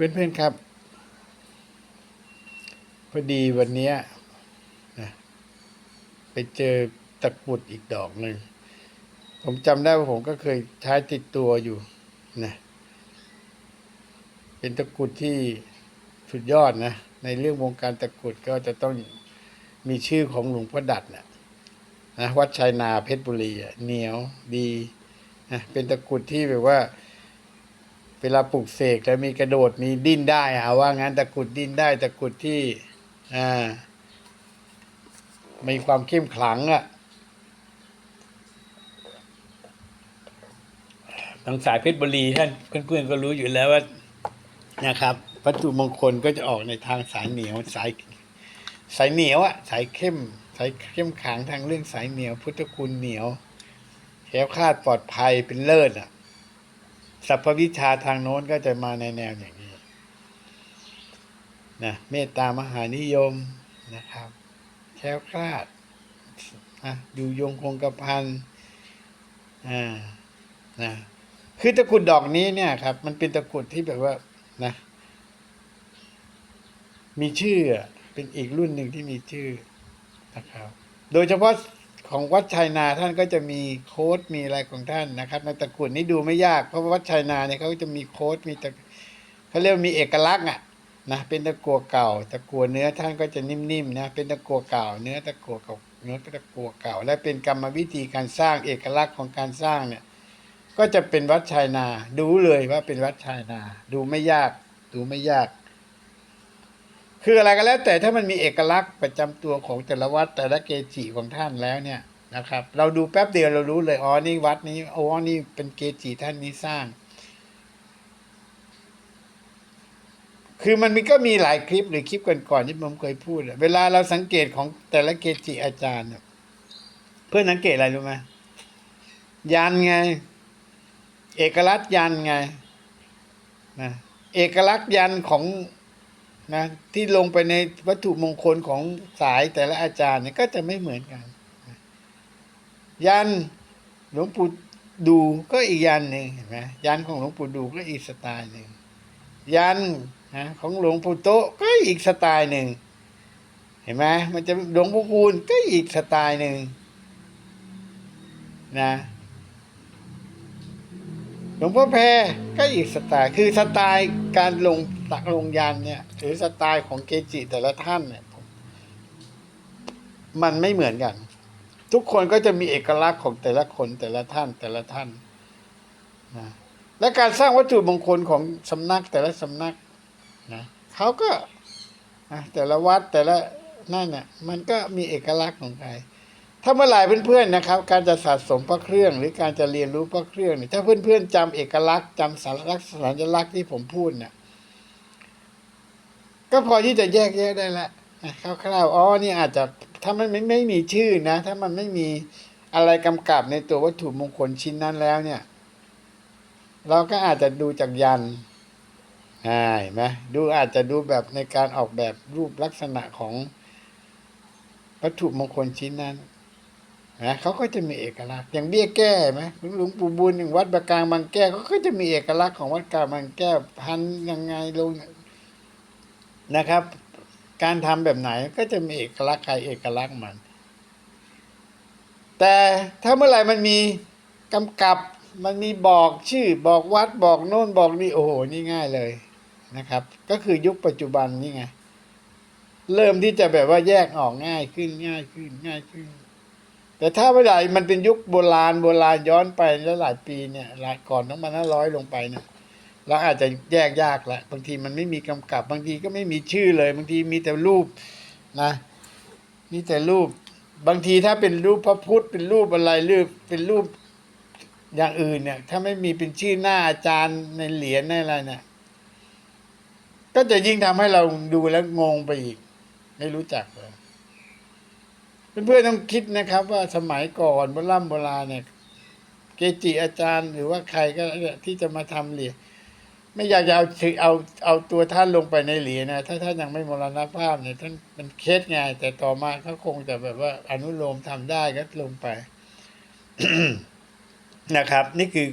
เพื่อนๆครับ พอดีวันนี้นะไปเจอตะกรุดอีกดอกหนึ่ง ผมจำได้ว่าผมก็เคยใช้ติดตัวอยู่นะเป็นตะกรุดที่สุดยอดนะ ในเรื่องวงการตะกรุดก็จะต้องมีชื่อของหลวงพ่อดัดนะนะวัดชัยนาเพชรบุรีเหนียวดีนะเป็นตะกรุดที่แบบว่า เวลาปลุกเสกแล้วมีกระโดดมีดิ้นได้เอาว่างั้นตะกุดดิ้นได้ตะกุดที่อ่ามีความเข้มขลังอะทางสายเพชรบุรีท่านเพื่อนๆก็รู้อยู่แล้วว่านะครับวัตถุมงคลก็จะออกในทางสายเหนียวสายสายเหนียวอะสายเข้มสายเข้มขลังทางเรื่องสายเหนียว พุทธคุณเหนียวแคล้วคาดปลอดภัยเป็นเลิศอะ สัพพวิชาทางโน้นก็จะมาในแนวอย่างนี้นะเมตตามหานิยมนะครับแคล้วคลาดนะอยู่ยงคงกระพันอ่านะคือตะกรุดดอกนี้เนี่ยครับ มันเป็นตะกรุดที่แบบว่านะมีชื่อเป็นอีกรุ่นหนึ่งที่มีชื่อนะครับ โดยเฉพาะ ของวัดชัยนาท่านก็จะมีโค้ดมีอะไรของท่านนะครับ ในตะกุดนี้ดูไม่ยากเพราะวัดชัยนาเนี่ยเขาจะมีโค้ดมีตะเขาเรียกว่ามีเอกลักษณ์อะนะเป็นตะกัวเก่า ตะกัวเนื้อท่านก็จะนิ่มๆนะเป็นตะกัวเก่า เนื้อตะกัวเก่าเนื้อตะกัวเก่า และเป็นกรรมวิธีการสร้างเอกลักษณ์ของการสร้างเนี่ยก็จะเป็นวัดชัยนา ดูเลยว่าเป็นวัดชัยนา ดูไม่ยาก ดูไม่ยาก คืออะไรก็แล้ว แต่ถ้ามันมีเอกลักษณ์ประจำตัวของแต่ละวัดแต่ละเกจิของท่านแล้วเนี่ยนะครับ เราดูแป๊บเดียวเรารู้เลยอ๋อนี่วัดนี้อ๋อนี่เป็นเกจิท่านนี้สร้าง คือมันมีก็มีหลายคลิปหรือคลิปก่อนๆที่ผมเคยพูดเวลาเราสังเกตของแต่ละเกจิอาจารย์เนี่ยเพื่อนสังเกตอะไรรู้ไหมยันไง เอกลักษณ์ยันไงนะเอกลักษณ์ยันของ นะที่ลงไปในวัตถุมงคลของสายแต่ละอาจารย์เนี่ยก็จะไม่เหมือนกัน ยันหลวงปู่ดูก็อีกยันหนึ่งเห็นไหมยันของหลวงปู่ดูก็อีกสไตล์หนึ่งยันนะของหลวงปู่โตก็อีกสไตล์หนึ่งเห็นไหมมันจะหลวงปู่คูณก็อีกสไตล์หนึ่งนะ หลวงพ่อแพรก็อีกสไตล์คือสไตล์การลงตักลงยันเนี่ยหรือสไตล์ของเกจิแต่ละท่านเนี่ยผมมันไม่เหมือนกัน ทุกคนก็จะมีเอกลักษณ์ของแต่ละคนแต่ละท่านแต่ละท่านนะและการสร้างวัตถุมงคลของสำนักแต่ละสำนักนะเขาก็แต่ละวัดแต่ละนั่นน่ะมันก็มีเอกลักษณ์ของใคร ถ้าเมื่อไหร่เพื่อนๆนะครับ การจะสะสมพระเครื่อง หรือการจะเรียนรู้พระเครื่องเนี่ยถ้าเพื่อนๆจำเอกลักษณ์จำสารลักษณ์สัญลักษณ์ที่ผมพูดเนี่ยก็พอที่จะแยกแยะได้แล้วนะคร่าวๆอ๋อนี่อาจจะถ้ามันไม่ไม่มีชื่อนะ ถ้ามันไม่มีอะไรกำกับในตัววัตถุมงคลชิ้นนั้นแล้วเนี่ย เราก็อาจจะดูจากยันอ่าเห็นไหมดูอาจจะดูแบบในการออกแบบรูปลักษณะของวัตถุมงคลชิ้นนั้น นะเขาก็จะมีเอกลักษณ์อย่างเบี้ยแก้ไหมหลวงปู่บุญอย่างวัดประกลางบางแก้วเขาก็จะมีเอกลักษณ์ของวัดกลางบางแก้วพันยังไงลงนะครับ การทำแบบไหนก็จะมีเอกลักษณ์ใครเอกลักษณ์มัน แต่ถ้าเมื่อไหร่มันมีกำกับมันมีบอกชื่อบอกวัดบอกโน่นบอกนี่โอ้โหนี่ง่ายเลยนะครับ ก็คือยุคปัจจุบันนี่ไงเริ่มที่จะแบบว่าแยกออกง่ายขึ้นง่ายขึ้นง่ายขึ้น แต่ถ้าเมื่อไหร่มันเป็นยุคโบราณโบราณย้อนไปแล้วหลายปีเนี่ยหลายก่อนต้องมาห้าร้อยลงไปเนี่ยเราอาจจะแยกยากแล้วบางทีมันไม่มีกำกับบางทีก็ไม่มีชื่อเลย บางทีมีแต่รูปนะมีแต่รูป บางทีถ้าเป็นรูปพระพุทธเป็นรูปอะไรรูปเป็นรูปอย่างอื่นเนี่ยถ้าไม่มีเป็นชื่อหน้าอาจารย์ในเหรียญในอะไรเนี่ยก็จะยิ่งทำให้เราดูแล้วงงไปอีก ไม่รู้จักเลย เพื่อนๆต้องคิดนะครับ ว่าสมัยก่อนโบราณโบราณเนี่ย เกจิอาจารย์หรือว่าใครก็ที่จะมาทำเหรียญไม่อยากจะเอาถือเอาเอาตัวท่านลงไปในเหรียญนะถ้าท่านยังไม่มรณภาพเนี่ยท่านมันเคสไงแต่ต่อมาเขาคงจะแบบว่าอนุโลมทำได้ก็ลงไปนะครับ นี่คือ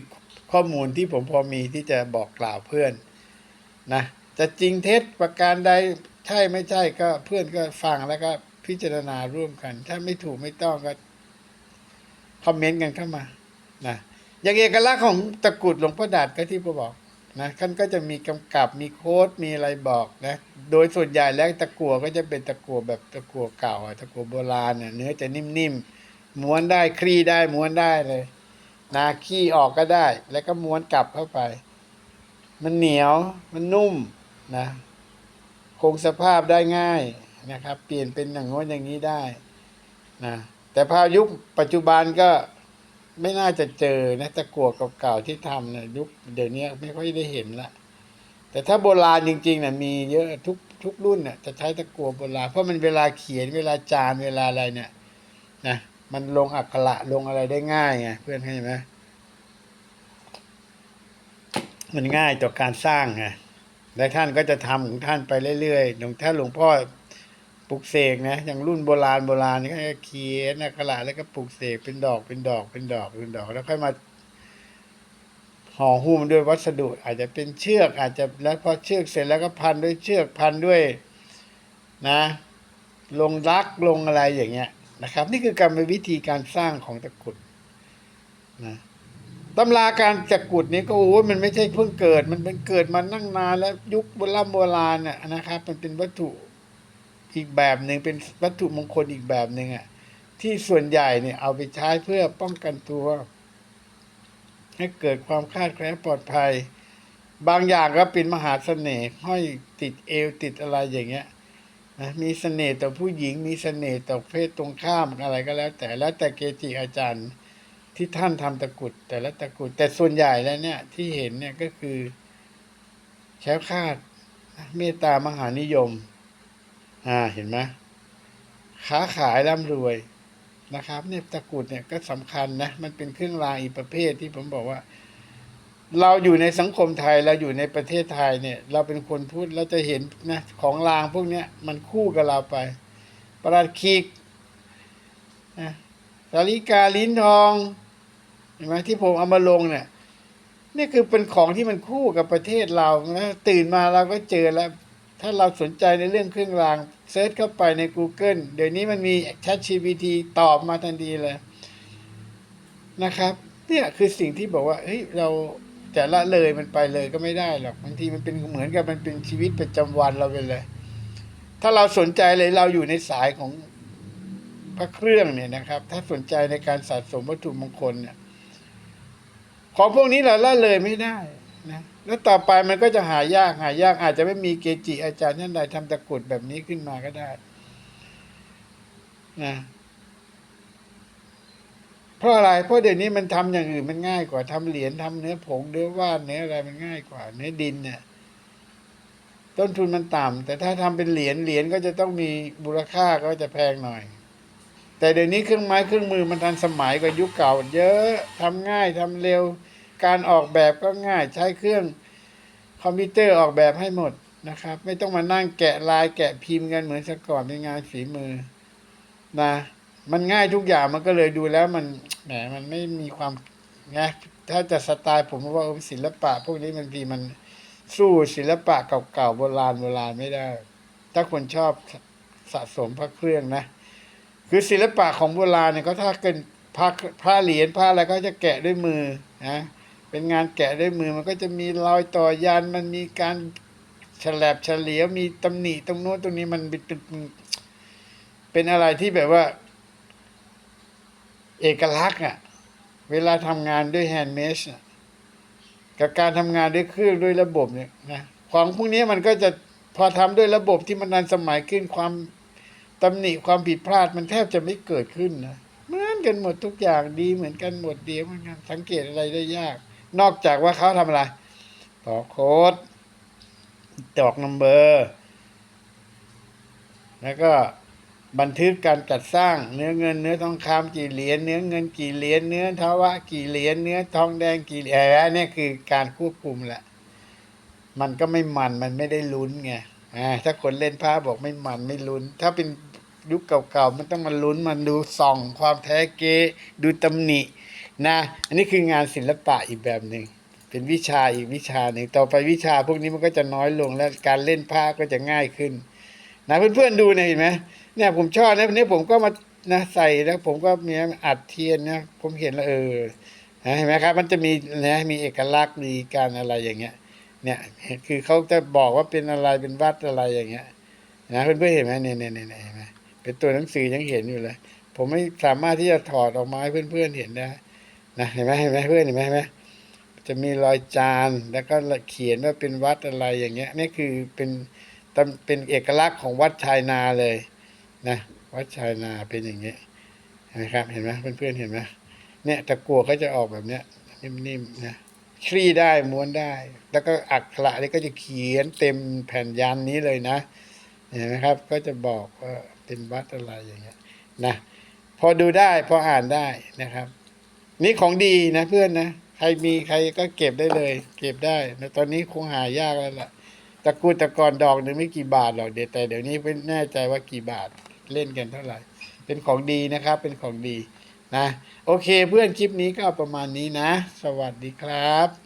ข้อมูลที่ผมพอมีที่จะบอกกล่าวเพื่อนนะจะจริงเท็จประการใดใช่ไม่ใช่ก็เพื่อนก็ฟังแล้วก็ พิจารณาร่วมกัน ถ้าไม่ถูกไม่ต้องก็คอมเมนต์กันเข้ามานะอย่างเอกลักษณ์ของตะกรุดหลวงพ่อดาดก็ที่ผมบอกนะท่านก็จะมีกำกับมีโค้ดมีอะไรบอกนะโดยส่วนใหญ่แล้วตะกั่วก็จะเป็นตะกั่วแบบตะกั่วเก่าตะกั่วโบราณเนี่ยเนื้อจะนิ่มๆม้วนได้คลี่ได้ม้วนได้เลยนาขี้ออกก็ได้ แล้วก็ม้วนกลับเข้าไป มันเหนียวมันนุ่มนะ คงสภาพได้ง่าย นะครับ เปลี่ยนเป็นอย่างโน้นอย่างนี้ได้นะแต่พายุคปัจจุบันก็ไม่น่าจะเจอนะตะกั่วเก่าๆที่ทำเนี่ยยุคเดี๋ยวนี้ไม่ค่อยได้เห็นละแต่ถ้าโบราณจริงๆนะมีเยอะทุกทุกรุ่นเนี่ยจะใช้ตะกั่วโบราณเพราะมันเวลาเขียนเวลาจานเวลาอะไรเนี่ยนะมันลงอักขระลงอะไรได้ง่ายไงเพื่อนเข้าใจไหมมันง่ายต่อการสร้างไงและท่านก็จะทำของท่านไปเรื่อยๆหลวงท่านหลวงพ่อ ปลุกเสกนะอย่างรุ่นโบราณโบราณนี่ก็เขียนอักขระแล้วก็ปลุกเสกเป็นดอกเป็นดอกเป็นดอกเป็นดอก แล้วค่อยมาห่อหุ้มด้วยวัสดุ อาจจะเป็นเชือกอาจจะแล้วพอเชือกเสร็จแล้วก็พันด้วยเชือกพันด้วยนะ ลงรักลงอะไรอย่างเงี้ยนะครับ นี่คือกรรวิธีการสร้างของตะกุดนะตำราการตะกุดนี้ก็โอ้ยมันไม่ใช่เพิ่งเกิด มันเป็นเกิดมานั่งนานแล้วยุคโบราณโบราณน่ะนะครับ มันเป็นวัตถุ อีกแบบหนึ่งเป็นวัตถุมงคลอีกแบบหนึ่งอะ ที่ส่วนใหญ่เนี่ยเอาไปใช้เพื่อป้องกันตัว ให้เกิดความคาดแคล้วปลอดภัย บางอย่างก็เป็นมหาเสน่ห์ห้อยติดเอวติดอะไรอย่างเงี้ยนะมีเสน่ห์ต่อผู้หญิง มีเสน่ห์ต่อเพศตรงข้ามอะไรก็แล้ว แต่แล้วแต่เกจิอาจารย์ที่ท่านทำตะกุดแต่ละตะกุด แต่ส่วนใหญ่แล้วเนี่ยที่เห็นเนี่ยก็คือแคล้วคาดเมตตามหานิยม อ่าเห็นไหมค้าขายร่ำรวยนะครับเนี่ยตะกรุดเนี่ยก็สำคัญนะมันเป็นเครื่องรางอีกประเภทที่ผมบอกว่า เราอยู่ในสังคมไทยเราอยู่ในประเทศไทยเนี่ย เราเป็นคนพูดเราจะเห็นนะของรางพวกเนี้ยมันคู่กับเราไป ประหลัดขีกนะสาริกาลิ้นทองเห็นไหมที่ผมเอามาลงเนี่ยนี่คือเป็นของที่มันคู่กับประเทศเรานะตื่นมาเราก็เจอแล้ว ถ้าเราสนใจในเรื่องเครื่องรางเซิร์ชเข้าไปใน Google เดี๋ยวนี้มันมี Chat GPT ตอบมาทันทีเลยนะครับ เนี่ยคือสิ่งที่บอกว่าเฮ้ยเราจะละเลยมันไปเลยก็ไม่ได้หรอกบางทีมันเป็นเหมือนกับมันเป็นชีวิตประจำวันเราไปเลย ถ้าเราสนใจเลยเราอยู่ในสายของพระเครื่องเนี่ยนะครับ ถ้าสนใจในการสะสมวัตถุมงคลเนี่ยของพวกนี้เราละเลยไม่ได้นะ แล้วต่อไปมันก็จะหายากหายาก อาจจะไม่มีเกจิ อาจารย์ท่านใดทำตะกรุดแบบนี้ขึ้นมาก็ได้นะเพราะอะไรเพราะเดี๋ยวนี้มันทำอย่างอื่นมันง่ายกว่าทำเหรียญทำเนื้อผงเนื้อว่านเนื้ออะไรมันง่ายกว่า เนื้อดินเนี่ยต้นทุนมันต่ำแต่ถ้าทำเป็นเหรียญเหรียญก็จะต้องมีมูลค่าก็จะแพงหน่อย แต่เดี๋ยวนี้เครื่องไม้เครื่องมือมันทันสมัยกว่ายุคเก่า เยอะทำง่ายทำเร็ว การออกแบบก็ง่ายใช้เครื่องคอมพิวเตอร์ออกแบบให้หมดนะครับ ไม่ต้องมานั่งแกะลายแกะพิมพ์กันเหมือนสก่อนเป็นงานฝีมือนะมันง่ายทุกอย่างมันก็เลยดูแล้วมันแหมมันไม่มีความนะถ้าจะสไตล์ผมว่าศิลปะ พวกนี้บางทีมันสู้ศิลปะเก่าๆโบราณโบราณไม่ได้ ถ้าคนชอบสะสมพระเครื่องนะ คือศิลปะของโบราณเนี่ยเขาถ้าเกินผ้าผ้าเหรียญผ้าอะไรก็จะแกะด้วยมือนะ เป็นงานแกะด้วยมือมันก็จะมีรอยต่อยันมันมีการฉลบเฉลียวมีตำหนิตรงโน้นตรงนี้มันเป็นเป็นอะไรที่แบบว่า เอกลักษณ์อะเวลาทำงานด้วยแฮนด์เมดกับการทำงานด้วยเครื่องด้วยระบบเนี่ยนะของพวกนี้มันก็จะพอทำด้วยระบบที่มันนันสมัยขึ้นความตำหนิความผิดพลาดมันแทบจะไม่เกิดขึ้นนะเหมือนกันหมดทุกอย่างดีเหมือนกันหมดเดียวเหมือนกันสังเกตอะไรได้ยาก นอกจากว่าเขาทำอะไรต่อโค้ดตอกนัมเบอร์ แล้วก็บันทึกการจัดสร้างเนื้อเงินเนื้อทองคำกี่เหรียญเนื้อเงินกี่เหรียญเนื้อทวะกี่เหรียญเนื้อทองแดงกี่เหรียญอันนี้คือการควบคุมแหละ มันก็ไม่มันมันไม่ได้ลุ้นไงอ่าถ้าคนเล่นผ้าบอกไม่มันไม่ลุ้น ถ้าเป็นยุคเก่าๆมันต้องมาลุ้นมันดูส่องความแท้เกดูตำหนิ นะอันนี้คืองานศิลปะอีกแบบหนึ่งเป็นวิชาอีกวิชาหนึ่งต่อไปวิชาพวกนี้มันก็จะน้อยลงและการเล่นผ้าก็จะง่ายขึ้นนะเพื่อนๆดูนะเห็นไหมเนี่ยผมชอบนะวันนี้ผมก็มานะใส่แล้วผมก็มีอัดเทียนนะผมเห็นแล้วเออเห็นไหมครับ มันจะมีนะมีเอกลักษณ์มีการอะไรอย่างเงี้ย เนี่ยคือเขาจะบอกว่าเป็นอะไรเป็นวัดอะไรอย่างเงี้ยนะเพื่อนๆเห็นไหมเนี่ยเนี่ยเนี่ยเห็นไหมเป็นตัวหนังสือยังเห็นอยู่เลย ผมไม่สามารถที่จะถอดออกมาให้เพื่อนๆเห็นได้ นะเห็นไหมเห็นไหมเพื่อนเห็นไหมเห็นไหมจะมีรอยจานแล้วก็เขียนว่าเป็นวัดอะไรอย่างเงี้ยนี่คือเป็นตเป็นเอกลักษณ์ของวัดชายนาเลยนะวัดชายนาเป็นอย่างนี้เห็นไหมครับเห็นไหมเพื่อนๆเห็นไหมเนี่ยตะกัวก็จะออกแบบเนี้ยนิ่มๆนะคลี่ได้ม้วนได้ แล้วก็อักขระนี่ก็จะเขียนเต็มแผ่นยันนี้เลยนะเห็นไหมครับ ก็จะบอกว่าเป็นวัดอะไรอย่างเงี้ยนะพอดูได้พออ่านได้นะครับ นี่ของดีนะเพื่อนนะ ใครมีใครก็เก็บได้เลย เก็บได้แต่ตอนนี้คงหายากแล้วล่ะตะกูตะกอนดอกหนึ่งไม่กี่บาทหรอกเดี๋ยวแต่เดี๋ยวนี้ไม่แน่ใจว่ากี่บาทเล่นกันเท่าไหร่ เป็นของดีนะครับ เป็นของดีนะ โอเคเพื่อนคลิปนี้ก็ประมาณนี้นะ สวัสดีครับ